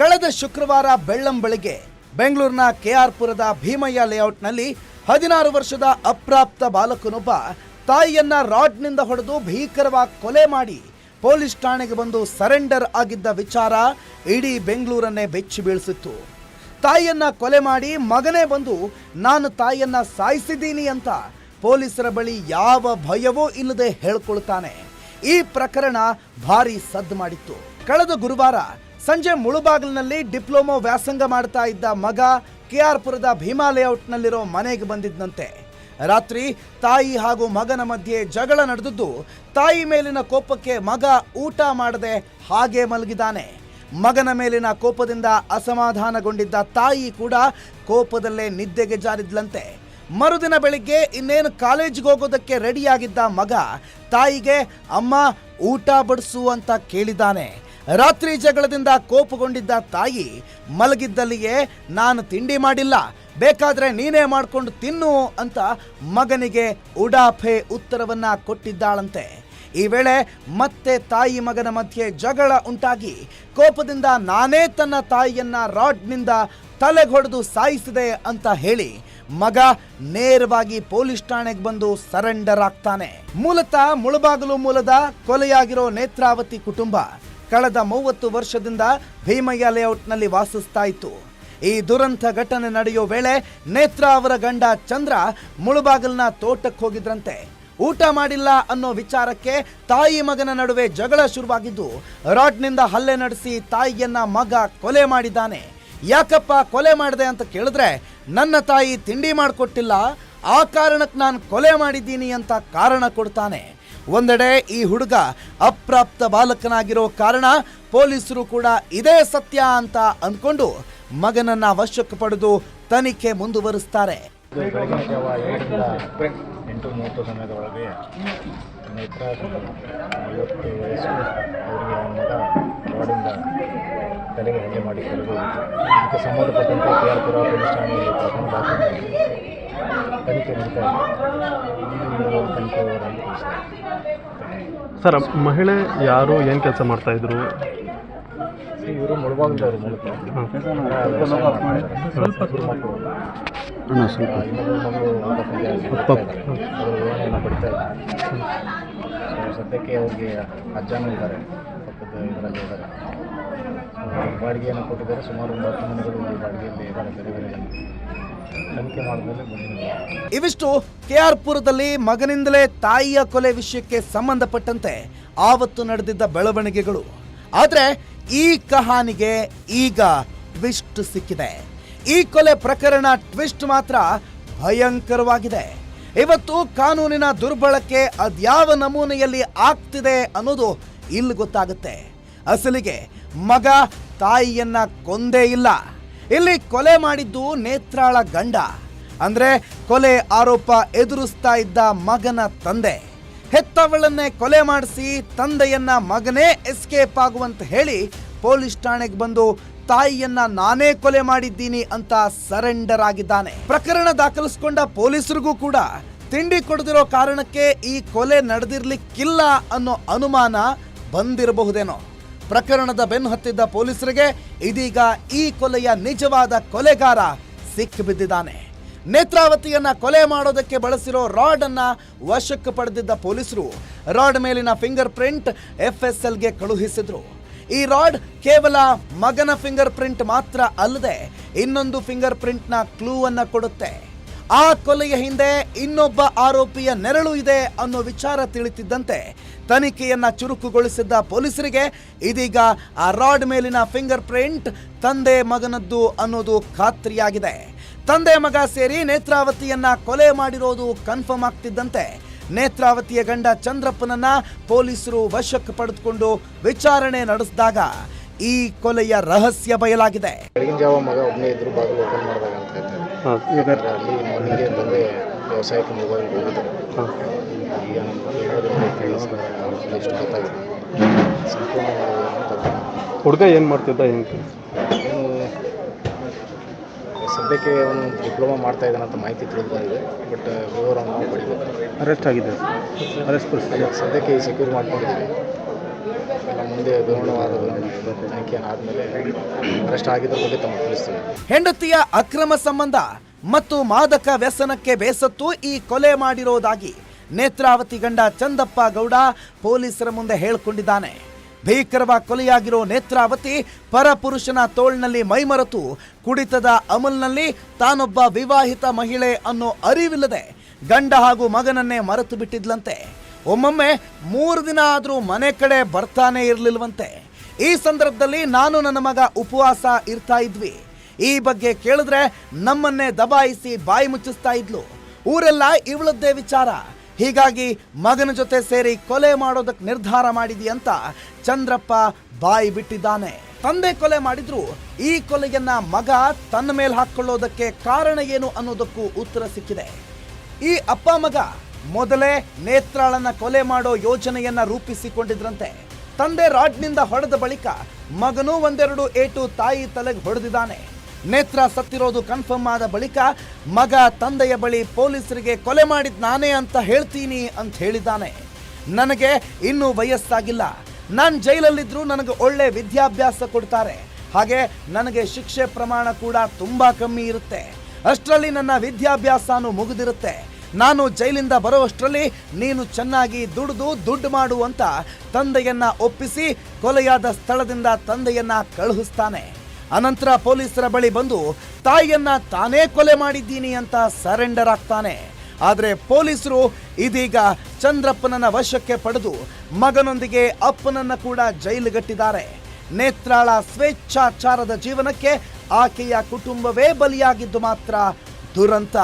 ಕಳೆದ ಶುಕ್ರವಾರ ಬೆಳ್ಳಂ ಬೆಳಗ್ಗೆ ಬೆಂಗಳೂರಿನ ಕೆಆರ್ಪುರದ ಭೀಮಯ್ಯ ಲೇಔಟ್ನಲ್ಲಿ ಹದಿನಾರು ವರ್ಷದ ಅಪ್ರಾಪ್ತ ಬಾಲಕನೊಬ್ಬ ತಾಯಿಯನ್ನ ರಾಡ್ನಿಂದ ಹೊಡೆದು ಭೀಕರವಾಗಿ ಕೊಲೆ ಮಾಡಿ ಪೊಲೀಸ್ ಠಾಣೆಗೆ ಬಂದು ಸರೆಂಡರ್ ಆಗಿದ್ದ ವಿಚಾರ ಇಡೀ ಬೆಂಗಳೂರನ್ನೇ ಬೆಚ್ಚಿ ಬೀಳಿಸಿತ್ತು. ತಾಯಿಯನ್ನ ಕೊಲೆ ಮಾಡಿ ಮಗನೇ ಬಂದು ನಾನು ತಾಯಿಯನ್ನ ಸಾಯಿಸಿದ್ದೀನಿ ಅಂತ ಪೊಲೀಸರ ಬಳಿ ಯಾವ ಭಯವೂ ಇಲ್ಲದೆ ಹೇಳ್ಕೊಳ್ತಾನೆ. ಈ ಪ್ರಕರಣ ಭಾರಿ ಸದ್ದು ಮಾಡಿತ್ತು. ಕಳೆದ ಗುರುವಾರ ಸಂಜೆ ಮುಳುಬಾಗಿಲಿನಲ್ಲಿ ಡಿಪ್ಲೊಮಾ ವ್ಯಾಸಂಗ ಮಾಡ್ತಾ ಇದ್ದ ಮಗ ಕೆಆರ್ಪುರದ ಭೀಮಾ ಲೇಔಟ್ನಲ್ಲಿರೋ ಮನೆಗೆ ಬಂದಿದ್ದಂತೆ ರಾತ್ರಿ ತಾಯಿ ಹಾಗೂ ಮಗನ ಮಧ್ಯೆ ಜಗಳ ನಡೆದದ್ದು, ತಾಯಿ ಮೇಲಿನ ಕೋಪಕ್ಕೆ ಮಗ ಊಟ ಮಾಡದೆ ಹಾಗೆ ಮಲಗಿದ್ದಾನೆ. ಮಗನ ಮೇಲಿನ ಕೋಪದಿಂದ ಅಸಮಾಧಾನಗೊಂಡಿದ್ದ ತಾಯಿ ಕೂಡ ಕೋಪದಲ್ಲೇ ನಿದ್ದೆಗೆ ಜಾರಿದ್ಲಂತೆ. ಮರುದಿನ ಬೆಳಿಗ್ಗೆ ಇನ್ನೇನು ಕಾಲೇಜಿಗೆ ಹೋಗೋದಕ್ಕೆ ರೆಡಿಯಾಗಿದ್ದ ಮಗ ತಾಯಿಗೆ, ಅಮ್ಮ, ಊಟ ಬಡಿಸು ಅಂತ ಕೇಳಿದ್ದಾನೆ. ರಾತ್ರಿ ಜಗಳದಿಂದ ಕೋಪಗೊಂಡಿದ್ದ ತಾಯಿ, ಮಲಗಿದ್ದಲ್ಲಿಯೇ, ನಾನು ತಿಂಡಿ ಮಾಡಿಲ್ಲ, ಬೇಕಾದರೆ ನೀನೇ ಮಾಡ್ಕೊಂಡು ತಿನ್ನು ಅಂತ ಮಗನಿಗೆ ಉಡಾಫೆ ಉತ್ತರವನ್ನ ಕೊಟ್ಟಿದ್ದಾಳಂತೆ. ಈ ವೇಳೆ ಮತ್ತೆ ತಾಯಿ ಮಗನ ಮಧ್ಯೆ ಜಗಳ ಉಂಟಾಗಿ, ಕೋಪದಿಂದ ನಾನೇ ತನ್ನ ತಾಯಿಯನ್ನ ರಾಡ್ನಿಂದ ತಲೆಗೊಡೆದು ಸಾಯಿಸಿದೆ ಅಂತ ಹೇಳಿ, ಮಗ ನೇರವಾಗಿ ಪೊಲೀಸ್ ಠಾಣೆಗೆ ಬಂದು ಸರೆಂಡರ್ ಆಗ್ತಾನೆ. ಮೂಲತಃ ಮುಳಬಾಗಿಲು ಮೂಲದ ಕೊಲೆಯಾಗಿರೋ ನೇತ್ರಾವತಿ ಕುಟುಂಬ ಕಳೆದ ಮೂವತ್ತು ವರ್ಷದಿಂದ ಭೀಮಯ್ಯ ಲೇಔಟ್ನಲ್ಲಿ ವಾಸಿಸ್ತಾ ಇತ್ತು ಈ ದುರಂತ ಘಟನೆ ನಡೆಯೋ ವೇಳೆ ನೇತ್ರ ಅವರ ಗಂಡ ಚಂದ್ರ ಮುಳುಬಾಗಿಲಿನ ತೋಟಕ್ಕೆ ಹೋಗಿದ್ರಂತೆ. ಊಟ ಮಾಡಿಲ್ಲ ಅನ್ನೋ ವಿಚಾರಕ್ಕೆ ತಾಯಿ ಮಗನ ನಡುವೆ ಜಗಳ ಶುರುವಾಗಿದ್ದು, ರಾಡ್ನಿಂದ ಹಲ್ಲೆ ನಡೆಸಿ ತಾಯಿಯನ್ನ ಮಗ ಕೊಲೆ ಮಾಡಿದ್ದಾನೆ. ಯಾಕಪ್ಪ ಕೊಲೆ ಮಾಡಿದೆ ಅಂತ ಕೇಳಿದ್ರೆ, ನನ್ನ ತಾಯಿ ತಿಂಡಿ ಮಾಡಿಕೊಟ್ಟಿಲ್ಲ, ಆ ಕಾರಣಕ್ಕೆ ನಾನು ಕೊಲೆ ಮಾಡಿದ್ದೀನಿ ಅಂತ ಕಾರಣ ಕೊಡ್ತಾನೆ. ಒಂದೆಡೆ ಈ ಹುಡುಗ ಅಪ್ರಾಪ್ತ ಬಾಲಕನಾಗಿರೋ ಕಾರಣ ಪೊಲೀಸರು ಕೂಡ ಇದೇ ಸತ್ಯ ಅಂತ ಅಂದ್ಕೊಂಡು ಮಗನನ್ನ ವಶಕ್ಕೆ ಪಡೆದು ತನಿಖೆ ಮುಂದುವರಿಸ್ತಾರೆ. ತಲೆಗೆ ಹಲ್ಲೆ ಮಾಡಿಕೊಳ್ಳಲು ಇದಕ್ಕೆ ಸಂಬಂಧಪಟ್ಟಂತೆ ಕೆ ಆರ್ ಪುರ ಪೊಲೀಸ್ ಠಾಣೆಯಲ್ಲಿ ಪ್ರಕರಣ ದಾಖಲು ಮಾಡಿ ತನಿಖೆ ನಡೀತಾ ತನಿಖೆ ಸರ್ ಮಹಿಳೆ ಯಾರು ಏನು ಕೆಲಸ ಮಾಡ್ತಾ ಇದ್ರು? ಇವರು ಮೂಲಕ ಸ್ವಲ್ಪ. ಪಡಿತಾ ಸದ್ಯಕ್ಕೆ ಅವ್ರಿಗೆ ಅಜ್ಜನೂ ಇದ್ದಾರೆ. ಪಕ್ಕದ ಇದರಲ್ಲಿ ಇದ್ದಾರೆ. ಬಾಡಿಗೆಯನ್ನು ಕೊಟ್ಟಿದ್ದಾರೆ. ಸುಮಾರು ಒಂದು ಹತ್ತು ಮನೆಗಳು ಬಾಡಿಗೆಯಲ್ಲಿ ಇದ್ದಾರೆ ಬೇರೆ ಬೇರೆ ಜನ ತನಿಖೆ ಮಾಡಿದ್ಮೇಲೆ ಮುಂದಿನ ಇವಿಷ್ಟು ಮಗನಿಂದಲೇ ತಾಯಿಯ ಕೊಲೆ ವಿಷಯಕ್ಕೆ ಸಂಬಂಧಪಟ್ಟಂತೆ ಆವತ್ತು ನಡೆದಿದ್ದ ಬೆಳವಣಿಗೆಗಳು. ಆದರೆ ಈ ಕಹಾನಿಗೆ ಈಗ ಟ್ವಿಸ್ಟ್ ಸಿಕ್ಕಿದೆ. ಈ ಕೊಲೆ ಪ್ರಕರಣ ಟ್ವಿಸ್ಟ್ ಮಾತ್ರ ಭಯಂಕರವಾಗಿದೆ. ಇವತ್ತು ಕಾನೂನಿನ ದುರ್ಬಳಕೆ ಅದ್ಯಾವ ನಮೂನೆಯಲ್ಲಿ ಆಗ್ತಿದೆ ಅನ್ನೋದು ಇಲ್ಲಿ ಗೊತ್ತಾಗುತ್ತೆ. ಅಸಲಿಗೆ ಮಗ ತಾಯಿಯನ್ನ ಕೊಂದೇ ಇಲ್ಲ. ಇಲ್ಲಿ ಕೊಲೆ ಮಾಡಿದ್ದು ನೇತ್ರಾಳ ಗಂಡ. ಅಂದ್ರೆ ಕೊಲೆ ಆರೋಪ ಎದುರಿಸ್ತಾ ಇದ್ದ ಮಗನ ತಂದೆ. ಹೆತ್ತವಳನ್ನೇ ಕೊಲೆ ಮಾಡಿಸಿ ತಂದೆಯನ್ನ ಮಗನೇ ಎಸ್ಕೇಪ್ ಆಗುವಂತ ಹೇಳಿ ಪೊಲೀಸ್ ಠಾಣೆಗೆ ಬಂದು ತಾಯಿಯನ್ನ ನಾನೇ ಕೊಲೆ ಮಾಡಿದ್ದೀನಿ ಅಂತ ಸರೆಂಡರ್ ಆಗಿದ್ದಾನೆ ಪ್ರಕರಣ ದಾಖಲಿಸಿಕೊಂಡ ಪೊಲೀಸರಿಗೂ ಕೂಡ ತಿಂಡಿ ಕೊಡದಿರೋ ಕಾರಣಕ್ಕೆ ಈ ಕೊಲೆ ನಡೆದಿರ್ಲಿಕ್ಕಿಲ್ಲ ಅನ್ನೋ ಅನುಮಾನ ಬಂದಿರಬಹುದೇನೋ. ಪ್ರಕರಣದ ಬೆನ್ನು ಹತ್ತಿದ್ದ ಪೊಲೀಸರಿಗೆ ಇದೀಗ ಈ ಕೊಲೆಯ ನಿಜವಾದ ಕೊಲೆಗಾರ ಸಿಕ್ಕಿಬಿದ್ದಿದ್ದಾನೆ. ನೇತ್ರಾವತಿಯನ್ನ ಕೊಲೆ ಮಾಡೋದಕ್ಕೆ ಬಳಸಿರೋ ರಾಡ್ ಅನ್ನ ವಶಕ್ಕೆ ಪಡೆದಿದ್ದ ಪೊಲೀಸರು ರಾಡ್ ಮೇಲಿನ ಫಿಂಗರ್ ಪ್ರಿಂಟ್ ಎಫ್ ಎಸ್ ಎಲ್ಗೆ ಕಳುಹಿಸಿದ್ರು. ಈ ರಾಡ್ ಕೇವಲ ಮಗನ ಫಿಂಗರ್ ಪ್ರಿಂಟ್ ಮಾತ್ರ ಅಲ್ಲದೆ ಇನ್ನೊಂದು ಫಿಂಗರ್ ಪ್ರಿಂಟ್ನ ಕ್ಲೂ ಅನ್ನ ಕೊಡುತ್ತೆ. ಆ ಕೊಲೆಯ ಹಿಂದೆ ಇನ್ನೊಬ್ಬ ಆರೋಪಿಯ ನೆರಳು ಇದೆ ಅನ್ನೋ ವಿಚಾರ ತಿಳಿತಿದ್ದಂತೆ ತನಿಖೆಯನ್ನ ಚುರುಕುಗೊಳಿಸಿದ್ದ ಪೊಲೀಸರಿಗೆ ಇದೀಗ ಆ ರಾಡ್ ಮೇಲಿನ ಫಿಂಗರ್ ಪ್ರಿಂಟ್ ತಂದೆ ಮಗನದ್ದು ಅನ್ನೋದು ಖಾತ್ರಿಯಾಗಿದೆ. ತಂದೆ ಮಗ ಸೇರಿ ನೇತ್ರಾವತಿಯನ್ನ ಕೊಲೆ ಮಾಡಿರೋದು ಕನ್ಫರ್ಮ್ ಆಗ್ತಿದ್ದಂತೆ. ನೇತ್ರಾವತಿಯ ಗಂಡ ಚಂದ್ರಪ್ಪನನ್ನ ಪೊಲೀಸರು ವಶಕ್ಕೆ ಪಡೆದುಕೊಂಡು ವಿಚಾರಣೆ ನಡೆಸಿದಾಗ ಈ ಕೊಲೆಯ ರಹಸ್ಯ ಬಯಲಾಗಿದೆ. ಬೆಳಗಿನ ಜಾವ ಮಗ ಒಬ್ಬನೇ ಇದ್ರು ಬಾಗಿಲು ಓಪನ್ ಮಾಡಿದಾಗ ಅಂತ ಹೇಳ್ತಾರೆ. ವ್ಯವಸಾಯಕ್ಕೆ ಮೊಬೈಲ್ ಹೋಗಿದ್ದಾರೆ ಹಾಂ ಈಗ ಎಷ್ಟು ಗೊತ್ತಾಗಿದೆ ಸಂಪೂರ್ಣ. ಹುಡುಗ ಏನು ಮಾಡ್ತಿದ್ದ ಹೆಂಗೆ ಸದ್ಯಕ್ಕೆ ಅವನು ಡಿಪ್ಲೊಮಾ ಮಾಡ್ತಾ ಇದ್ದಾನೆ ಅಂತ ಮಾಹಿತಿ ತಿಳಿದು ಬಂದಿದೆ ಬಟ್ ವಿವರವನ್ನು ನಾವು ಪಡಿಬೇಕು. ಅರೆಸ್ಟ್ ಆಗಿದೆ. ಅರೆಸ್ಟ್ ಸದ್ಯಕ್ಕೆ ಸೆಕ್ಯೂರ್ ಮಾಡ್ಕೊಂಡಿದ್ದೀವಿ ಎಲ್ಲ ಮುಂದೆ ಗೌರವವಾದ ತನಿಖೆ ಆದಮೇಲೆ ಅರೆಸ್ಟ್ ಆಗಿದ್ರ ಬಗ್ಗೆ ತಮ್ಮ ತಿಳಿಸ್ತೀವಿ ಹೆಂಡತಿಯ ಅಕ್ರಮ ಸಂಬಂಧ. ಮತ್ತು ಮಾದಕ ವ್ಯಸನಕ್ಕೆ ಬೇಸತ್ತು ಈ ಕೊಲೆ ಮಾಡಿರೋದಾಗಿ ನೇತ್ರಾವತಿ ಗಂಡ ಚಂದಪ್ಪ ಗೌಡ ಪೊಲೀಸರ ಮುಂದೆ ಹೇಳಿಕೊಂಡಿದ್ದಾನೆ. ಭೀಕರವಾಗಿ ಕೊಲೆಯಾಗಿರೋ ನೇತ್ರಾವತಿ ಪರಪುರುಷನ ತೋಳ್ನಲ್ಲಿ ಮೈಮರೆತು ಕುಡಿತದ ಅಮಲ್ನಲ್ಲಿ ತಾನೊಬ್ಬ ವಿವಾಹಿತ ಮಹಿಳೆ ಅನ್ನೋ ಅರಿವಿಲ್ಲದೆ ಗಂಡ ಹಾಗೂ ಮಗನನ್ನೇ ಮರೆತು ಬಿಟ್ಟಿದ್ಲಂತೆ. ಒಮ್ಮೊಮ್ಮೆ ಮೂರು ದಿನ ಆದರೂ ಮನೆ ಕಡೆ ಬರ್ತಾನೆ ಇರಲಿಲ್ವಂತೆ. ಈ ಸಂದರ್ಭದಲ್ಲಿ ನಾನು ನನ್ನ ಮಗ ಉಪವಾಸ ಇರ್ತಾ ಇದ್ವಿ. ಈ ಬಗ್ಗೆ ಕೇಳಿದ್ರೆ ನಮ್ಮನ್ನೇ ದಬಾಯಿಸಿ ಬಾಯಿ ಮುಚ್ಚಿಸ್ತಾ ಇದ್ಲು. ಊರೆಲ್ಲ ಇವಳದ್ದೇ ವಿಚಾರ. ಹೀಗಾಗಿ ಮಗನ ಜೊತೆ ಸೇರಿ ಕೊಲೆ ಮಾಡೋದಕ್ಕೆ ನಿರ್ಧಾರ ಮಾಡಿದಿ ಅಂತ ಚಂದ್ರಪ್ಪ ಬಾಯಿ ಬಿಟ್ಟಿದ್ದಾನೆ. ತಂದೆ ಕೊಲೆ ಮಾಡಿದ್ರು. ಈ ಕೊಲೆಯನ್ನ ಮಗ ತನ್ನ ಮೇಲೆ ಹಾಕೊಳ್ಳೋದಕ್ಕೆ ಕಾರಣ ಏನು ಅನ್ನೋದಕ್ಕೂ ಉತ್ತರ ಸಿಕ್ಕಿದೆ. ಈ ಅಪ್ಪ ಮಗ ಮೊದಲೇ ನೇತ್ರಾಳನ್ನ ಕೊಲೆ ಮಾಡೋ ಯೋಜನೆಯನ್ನ ರೂಪಿಸಿಕೊಂಡಿದ್ರಂತೆ. ತಂದೆ ರಾಡ್ನಿಂದ ಹೊಡೆದ ಬಳಿಕ ಮಗನೂ ಒಂದೆರಡು ಏಟು ತಾಯಿ ತಲೆಗೆ ಹೊಡೆದಿದ್ದಾನೆ. ನೇತ್ರ ಸತ್ತಿರೋದು ಕನ್ಫರ್ಮ್ ಆದ ಬಳಿಕ ಮಗ ತಂದೆಯ ಬಳಿ ಪೊಲೀಸರಿಗೆ ಕೊಲೆ ಮಾಡಿದ್ ನಾನೇ ಅಂತ ಹೇಳ್ತೀನಿ ಅಂತ ಹೇಳಿದ್ದಾನೆ. ನನಗೆ ಇನ್ನೂ ವಯಸ್ಸಾಗಿಲ್ಲ. ನಾನು ಜೈಲಲ್ಲಿದ್ದರೂ ನನಗೆ ಒಳ್ಳೆ ವಿದ್ಯಾಭ್ಯಾಸ ಕೊಡ್ತಾರೆ. ಹಾಗೆ ನನಗೆ ಶಿಕ್ಷೆ ಪ್ರಮಾಣ ಕೂಡ ತುಂಬಾ ಕಮ್ಮಿ ಇರುತ್ತೆ. ಅಷ್ಟರಲ್ಲಿ ನನ್ನ ವಿದ್ಯಾಭ್ಯಾಸನೂ ಮುಗಿದಿರುತ್ತೆ. ನಾನು ಜೈಲಿಂದ ಬರುವಷ್ಟರಲ್ಲಿ ನೀನು ಚೆನ್ನಾಗಿ ದುಡಿದು ದುಡ್ಡು ಮಾಡು ಅಂತ ತಂದೆಯನ್ನ ಒಪ್ಪಿಸಿ ಕೊಲೆಯಾದ ಸ್ಥಳದಿಂದ ತಂದೆಯನ್ನ ಕಳುಹಿಸ್ತಾನೆ. ಅನಂತರ ಪೊಲೀಸರ ಬಳಿ ಬಂದು, ತಾಯಿಯನ್ನ ತಾನೇ ಕೊಲೆ ಮಾಡಿದ್ದೀನಿ ಅಂತ ಸರೆಂಡರ್ ಆಗ್ತಾನೆ. ಆದರೆ ಪೊಲೀಸರು ಇದೀಗ ಚಂದ್ರಪ್ಪನನ್ನ ವಶಕ್ಕೆ ಪಡೆದು, ಮಗನೊಂದಿಗೆ ಅಪ್ಪನನ್ನ ಕೂಡ ಜೈಲುಗಟ್ಟಿದ್ದಾರೆ. ನೇತ್ರಾಳ ಸ್ವೇಚ್ಛಾಚಾರದ ಜೀವನಕ್ಕೆ ಆಕೆಯ ಕುಟುಂಬವೇ ಬಲಿಯಾಗಿದ್ದು ಮಾತ್ರ ದುರಂತ.